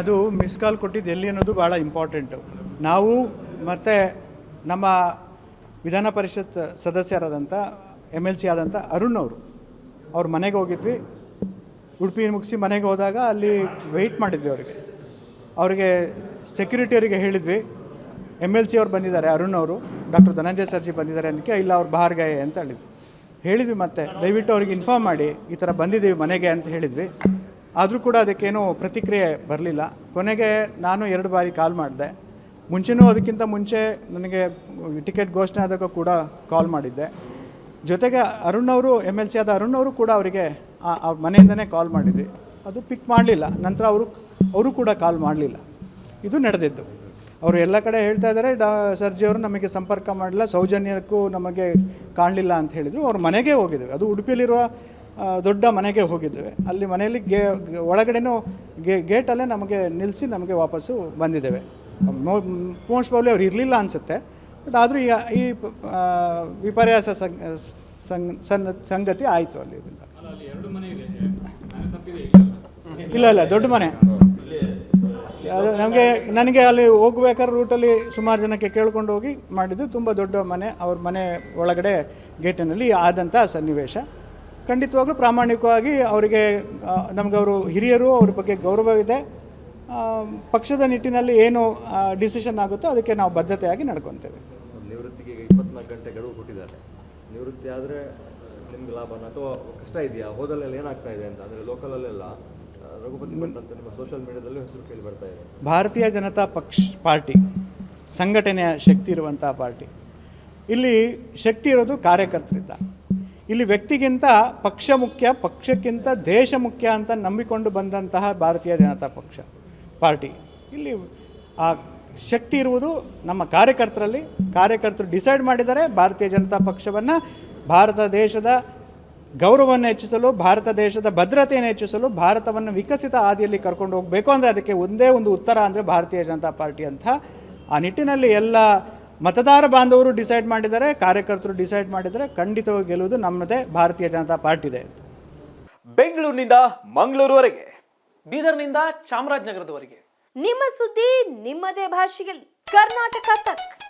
ಅದು miss call ಕೊಟ್ಟಿದ್ದು ಎಲ್ಲಿ ಅನ್ನೋದು ಭಾಳ ಇಂಪಾರ್ಟೆಂಟು ನಾವು ಮತ್ತು ನಮ್ಮ ವಿಧಾನ ಪರಿಷತ್ ಸದಸ್ಯರಾದಂಥ ಎಂ ಎಲ್ ಸಿ ಆದಂಥ ಅರುಣ್ ಅವರು. ಅವ್ರ ಮನೆಗೆ ಹೋಗಿದ್ವಿ. ಉಡುಪಿ ಮುಗಿಸಿ ಮನೆಗೆ ಹೋದಾಗ ಅಲ್ಲಿ ವೆಯ್ಟ್ ಮಾಡಿದ್ವಿ ಅವರಿಗೆ. ಅವರಿಗೆ ಸೆಕ್ಯೂರಿಟಿಯವರಿಗೆ ಹೇಳಿದ್ವಿ. ಎಂ ಎಲ್ ಸಿ ಅವ್ರು ಬಂದಿದ್ದಾರೆ, ಅರುಣ್ ಅವರು. ಡಾಕ್ಟರ್ ಧನಂಜಯ ಸರ್ಜಿ ಬಂದಿದ್ದಾರೆ ಅದಕ್ಕೆ ಇಲ್ಲ, ಅವ್ರು ಬಾಹರ್ ಗಯೆ ಅಂತ ಹೇಳಿದ್ವಿ. ಹೇಳಿದ್ವಿ ಮತ್ತೆ, ದಯವಿಟ್ಟು ಅವ್ರಿಗೆ ಇನ್ಫಾರ್ಮ್ ಮಾಡಿ, ಈ ಥರ ಬಂದಿದ್ದೀವಿ ಮನೆಗೆ ಅಂತ ಹೇಳಿದ್ವಿ. ಆದರೂ ಕೂಡ ಅದಕ್ಕೇನು ಪ್ರತಿಕ್ರಿಯೆ ಬರಲಿಲ್ಲ. ಕೊನೆಗೆ ನಾನು ಎರಡು ಬಾರಿ ಕಾಲ್ ಮಾಡಿದೆ. ಮುಂಚೆನೂ ಅದಕ್ಕಿಂತ ಮುಂಚೆ ನನಗೆ ಟಿಕೆಟ್ ಘೋಷಣೆ ಆದಾಗ ಕೂಡ ಕಾಲ್ ಮಾಡಿದ್ದೆ. ಜೊತೆಗೆ ಅರುಣ್ ಅವರು ಎಂ ಎಲ್ ಸಿ ಆದ ಅರುಣ್ ಅವರು ಕೂಡ ಅವರಿಗೆ ಮನೆಯಿಂದನೇ ಕಾಲ್ ಮಾಡಿದ್ವಿ. ಅದು ಪಿಕ್ ಮಾಡಲಿಲ್ಲ. ನಂತರ ಅವರು ಅವರು ಕೂಡ ಕಾಲ್ ಮಾಡಲಿಲ್ಲ. ಇದು ನಡೆದಿದ್ದು. ಅವರು ಎಲ್ಲ ಕಡೆ ಹೇಳ್ತಾ ಇದ್ದಾರೆ, ಡಾ ಸರ್ಜಿಯವರು ನಮಗೆ ಸಂಪರ್ಕ ಮಾಡಲಿಲ್ಲ, ಸೌಜನ್ಯಕ್ಕೂ ನಮಗೆ ಕಾಣಲಿಲ್ಲ ಅಂತ ಹೇಳಿದರು. ಅವ್ರ ಮನೆಗೆ ಹೋಗಿದ್ವಿ. ಅದು ಉಡುಪಿಯಲ್ಲಿರುವ ದೊಡ್ಡ ಮನೆಗೆ ಹೋಗಿದ್ದೇವೆ. ಅಲ್ಲಿ ಮನೆಯಲ್ಲಿ ಗೇ ಒಳಗಡೆನೂ ಗೇ, ಗೇಟಲ್ಲೇ ನಮಗೆ ನಿಲ್ಲಿಸಿ ನಮಗೆ ವಾಪಸ್ಸು ಬಂದಿದ್ದೇವೆ. ಮೋಸ್ಟ್ ಪ್ರಾಬ್ಲಿ ಅವ್ರು ಇರಲಿಲ್ಲ ಅನಿಸುತ್ತೆ. ಬಟ್ ಆದರೂ ಈ ಈ ವಿಪರ್ಯಾಸ ಸಂಗ ಸಂಗತಿ ಆಯಿತು ಅಲ್ಲಿ. ಇಲ್ಲ ಇಲ್ಲ, ದೊಡ್ಡ ಮನೆ. ನಮಗೆ, ನನಗೆ ಅಲ್ಲಿ ಹೋಗ್ಬೇಕಾದ್ರೆ ರೂಟಲ್ಲಿ ಸುಮಾರು ಜನಕ್ಕೆ ಕೇಳ್ಕೊಂಡು ಹೋಗಿ ಮಾಡಿದ್ದು. ತುಂಬ ದೊಡ್ಡ ಮನೆ. ಅವ್ರ ಮನೆ ಒಳಗಡೆ ಗೇಟಿನಲ್ಲಿ ಆದಂಥ ಸನ್ನಿವೇಶ. ಖಂಡಿತವಾಗ್ಲೂ ಪ್ರಾಮಾಣಿಕವಾಗಿ ಅವರಿಗೆ ನಮಗೆ ಅವರು ಹಿರಿಯರು ಅವ್ರ ಬಗ್ಗೆ ಗೌರವವಿದೆ ಪಕ್ಷದ ನಿಟ್ಟಿನಲ್ಲಿ ಏನು ಡಿಸಿಷನ್ ಆಗುತ್ತೋ ಅದಕ್ಕೆ ನಾವು ಬದ್ಧತೆಯಾಗಿ ನಡ್ಕೊತೇವೆ. ನಿವೃತ್ತಿಗೆ ಇಪ್ಪತ್ನಾಲ್ಕು ಗಂಟೆ ಗಡುವು ಕೊಟ್ಟಿದ್ದಾರೆ. ನಿವೃತ್ತಿ ಆದರೆ ನಿಮ್ಗೆ ಲಾಭನ? ಅಥವಾ ಕಷ್ಟ ಇದೆಯಾ? ಹೋದಲ್ಲೆಲ್ಲ ಏನಾಗ್ತಾ ಇದೆ ಅಂತ? ಅಂದರೆ ಲೋಕಲಲ್ಲೆಲ್ಲ ರಘುಪತಿ ಭಟ್ ಅಂತ ನಿಮ್ಮ ಸೋಷಿಯಲ್ ಮೀಡಿಯಾದಲ್ಲೂ ಹೆಸರು ಕೇಳಿ ಬರ್ತಾ ಇದೆ. ಭಾರತೀಯ ಜನತಾ ಪಕ್ಷ ಪಾರ್ಟಿ ಸಂಘಟನೆಯ ಶಕ್ತಿ ಇರುವಂಥ ಪಾರ್ಟಿ. ಇಲ್ಲಿ ಶಕ್ತಿ ಇರೋದು ಕಾರ್ಯಕರ್ತರಿದ್ದ. ಇಲ್ಲಿ ವ್ಯಕ್ತಿಗಿಂತ ಪಕ್ಷ ಮುಖ್ಯ, ಪಕ್ಷಕ್ಕಿಂತ ದೇಶ ಮುಖ್ಯ ಅಂತ ನಂಬಿಕೊಂಡು ಬಂದಂತಹ ಭಾರತೀಯ ಜನತಾ ಪಕ್ಷ, ಪಾರ್ಟಿ. ಇಲ್ಲಿ ಆ ಶಕ್ತಿ ಇರುವುದು ನಮ್ಮ ಕಾರ್ಯಕರ್ತರಲ್ಲಿ. ಕಾರ್ಯಕರ್ತರು ಡಿಸೈಡ್ ಮಾಡಿದರೆ ಭಾರತೀಯ ಜನತಾ ಪಕ್ಷವನ್ನು ಭಾರತ ದೇಶದ ಗೌರವವನ್ನು ಹೆಚ್ಚಿಸಲು, ಭಾರತ ದೇಶದ ಭದ್ರತೆಯನ್ನು ಹೆಚ್ಚಿಸಲು, ಭಾರತವನ್ನು ವಿಕಸಿತ ಹಾದಿಯಲ್ಲಿ ಕರ್ಕೊಂಡು ಹೋಗಬೇಕು ಅಂದರೆ ಅದಕ್ಕೆ ಒಂದೇ ಒಂದು ಉತ್ತರ ಅಂದರೆ ಭಾರತೀಯ ಜನತಾ ಪಾರ್ಟಿ ಅಂತ. ಆ ನಿಟ್ಟಿನಲ್ಲಿ ಎಲ್ಲ ಮತದಾರ ಬಾಂಧವರು ಡಿಸೈಡ್ ಮಾಡಿದರೆ ಕಾರ್ಯಕರ್ತರು ಡಿಸೈಡ್ ಮಾಡಿದರೆ ಖಂಡಿತವಾಗಿ ಗೆಲ್ಲುವುದು ನಮ್ಮದೇ ಭಾರತೀಯ ಜನತಾ ಪಾರ್ಟಿದೆ ಅಂತ. ಬೆಂಗಳೂರಿನಿಂದ ಮಂಗಳೂರುವರೆಗೆ ಬೀದರ್ನಿಂದ ಚಾಮರಾಜನಗರದವರೆಗೆ. ನಿಮ್ಮ ಸುದ್ದಿ ನಿಮ್ಮದೇ ಭಾಷೆಯಲ್ಲಿ. ಕರ್ನಾಟಕ ತಕ್.